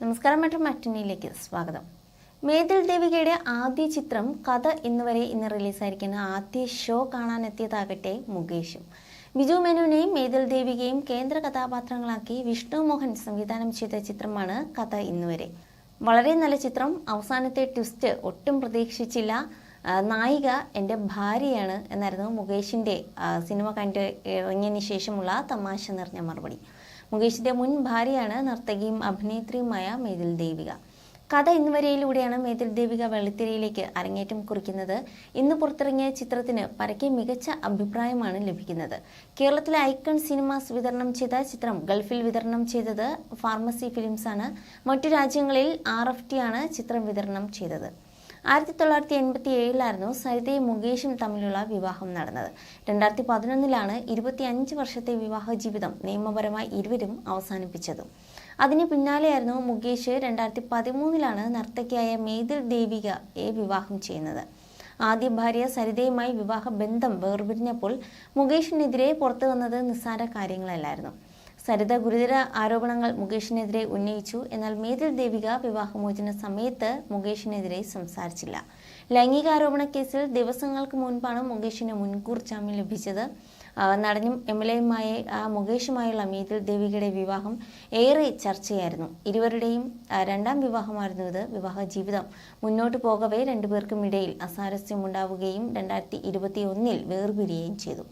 നമസ്കാരം മറ്റു മറ്റന്നിലേക്ക് സ്വാഗതം. മേതിൽ ദേവികയുടെ ആദ്യ ചിത്രം കഥ ഇന്നുവരെ ഇന്ന് റിലീസായിരിക്കുന്ന ആദ്യ ഷോ കാണാനെത്തിയതാകട്ടെ മുകേഷും. ബിജു മേനുവിനെയും മേതിൽ ദേവികയും കേന്ദ്ര കഥാപാത്രങ്ങളാക്കി വിഷ്ണു മോഹൻ സംവിധാനം ചെയ്ത ചിത്രമാണ് കഥ ഇന്നുവരെ. വളരെ നല്ല ചിത്രം. അവസാനത്തെ ട്വിസ്റ്റ് ഒട്ടും പ്രതീക്ഷിച്ചില്ല. നായിക എന്റെ ഭാര്യയാണ് എന്നായിരുന്നു മുകേഷിന്റെ സിനിമ കണ്ട് ഇറങ്ങിയതിന് ശേഷമുള്ള തമാശ നിറഞ്ഞ മറുപടി. മുകേഷിന്റെ മുൻ ഭാര്യയാണ് നർത്തകിയും അഭിനേത്രിയുമായ മേതിൽ ദേവിക. കഥ ഇന്നുവരെയിലൂടെയാണ് മേതിൽ ദേവിക വെള്ളിത്തിരയിലേക്ക് അരങ്ങേറ്റം കുറിക്കുന്നത്. ഇന്ന് പുറത്തിറങ്ങിയ ചിത്രത്തിന് പരക്കെ മികച്ച അഭിപ്രായമാണ് ലഭിക്കുന്നത്. കേരളത്തിലെ ഐക്കൺ സിനിമാസ് വിതരണം ചെയ്ത ചിത്രം ഗൾഫിൽ വിതരണം ചെയ്തത് ഫാർമസി ഫിലിംസ് ആണ് മറ്റു രാജ്യങ്ങളിൽ ആർ ആണ് ചിത്രം വിതരണം ചെയ്തത്. ആയിരത്തി തൊള്ളായിരത്തി എൺപത്തി ഏഴിലായിരുന്നു സരിതയും മുകേഷും തമ്മിലുള്ള വിവാഹം നടന്നത്. രണ്ടായിരത്തി പതിനൊന്നിലാണ് ഇരുപത്തി അഞ്ച് വർഷത്തെ വിവാഹ ജീവിതം നിയമപരമായി ഇരുവരും അവസാനിപ്പിച്ചത്. അതിന് പിന്നാലെയായിരുന്നു മുകേഷ് രണ്ടായിരത്തി പതിമൂന്നിലാണ് നർത്തകിയായ മേതിൽ ദേവികയെ വിവാഹം ചെയ്യുന്നത്. ആദ്യ ഭാര്യ സരിതയുമായി വിവാഹ ബന്ധം വേർപിരിഞ്ഞപ്പോൾ മുകേഷിനെതിരെ പുറത്തു വന്നത് നിസ്സാര കാര്യങ്ങളല്ലായിരുന്നു. സരിത ഗുരുതര ആരോപണങ്ങൾ മുകേഷിനെതിരെ ഉന്നയിച്ചു. എന്നാൽ മേതിൽ ദേവിക വിവാഹമോചന സമയത്ത് മുകേഷിനെതിരെ സംസാരിച്ചില്ല. ലൈംഗികാരോപണ കേസിൽ ദിവസങ്ങൾക്ക് മുൻപാണ് മുകേഷിന് മുൻകൂർ ജാമ്യം ലഭിച്ചത്. നടനും എം എൽ എയുമായ മുകേഷുമായുള്ള മേതിൽ ദേവികയുടെ വിവാഹം ഏറെ ചർച്ചയായിരുന്നു. ഇരുവരുടെയും രണ്ടാം വിവാഹമായിരുന്നു ഇത്. വിവാഹ ജീവിതം മുന്നോട്ട് പോകവേ രണ്ടുപേർക്കും ഇടയിൽ അസാരസ്യമുണ്ടാവുകയും രണ്ടായിരത്തി ഇരുപത്തി ഒന്നിൽ വേർപിരിയുകയും ചെയ്തു.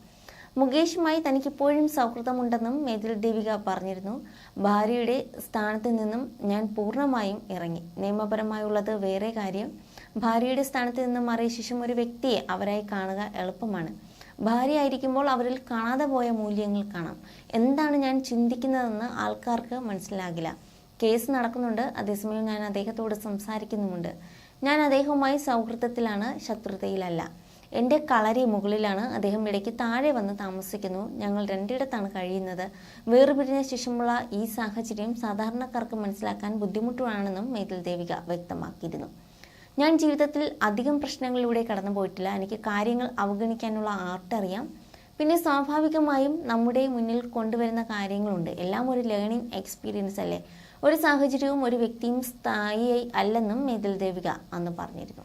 മുകേഷുമായി തനിക്കിപ്പോഴും സൗഹൃദമുണ്ടെന്നും മേതിൽ ദേവിക പറഞ്ഞിരുന്നു. ഭാര്യയുടെ സ്ഥാനത്ത് നിന്നും ഞാൻ പൂർണമായും ഇറങ്ങി. നിയമപരമായുള്ളത് വേറെ കാര്യം. ഭാര്യയുടെ സ്ഥാനത്ത് നിന്നും മാറിയ ശേഷം ഒരു വ്യക്തിയെ അവരായി കാണുക എളുപ്പമാണ്. ഭാര്യ ആയിരിക്കുമ്പോൾ അവരിൽ കാണാതെ പോയ മൂല്യങ്ങൾ കാണാം. എന്താണ് ഞാൻ ചിന്തിക്കുന്നതെന്ന് ആൾക്കാർക്ക് മനസ്സിലാകില്ല. കേസ് നടക്കുന്നുണ്ട്. അതേസമയം ഞാൻ അദ്ദേഹത്തോട് സംസാരിക്കുന്നുമുണ്ട്. ഞാൻ അദ്ദേഹവുമായി സൗഹൃദത്തിലാണ് ശത്രുതയിലല്ല. എന്റെ കളരി മുകളിലാണ് അദ്ദേഹം ഇടയ്ക്ക് താഴെ വന്ന് താമസിക്കുന്നു. ഞങ്ങൾ രണ്ടിടത്താണ് കഴിയുന്നത്. വേർപിരിഞ്ഞ ശേഷമുള്ള ഈ സാഹചര്യം സാധാരണക്കാർക്ക് മനസ്സിലാക്കാൻ ബുദ്ധിമുട്ടാണെന്നും മേതിൽ ദേവിക വ്യക്തമാക്കിയിരുന്നു. ഞാൻ ജീവിതത്തിൽ അധികം പ്രശ്നങ്ങളിലൂടെ കടന്നു പോയിട്ടില്ല എനിക്ക് കാര്യങ്ങൾ അവഗണിക്കാനുള്ള ആർട്ട് അറിയാം. പിന്നെ സ്വാഭാവികമായും നമ്മുടെ മുന്നിൽ കൊണ്ടുവരുന്ന കാര്യങ്ങളുണ്ട്. എല്ലാം ഒരു ലേണിംഗ് എക്സ്പീരിയൻസ് അല്ലേ? ഒരു സാഹചര്യവും ഒരു വ്യക്തിയും സ്ഥായിയായി അല്ലെന്നും മേതിൽ ദേവിക അന്ന് പറഞ്ഞിരുന്നു.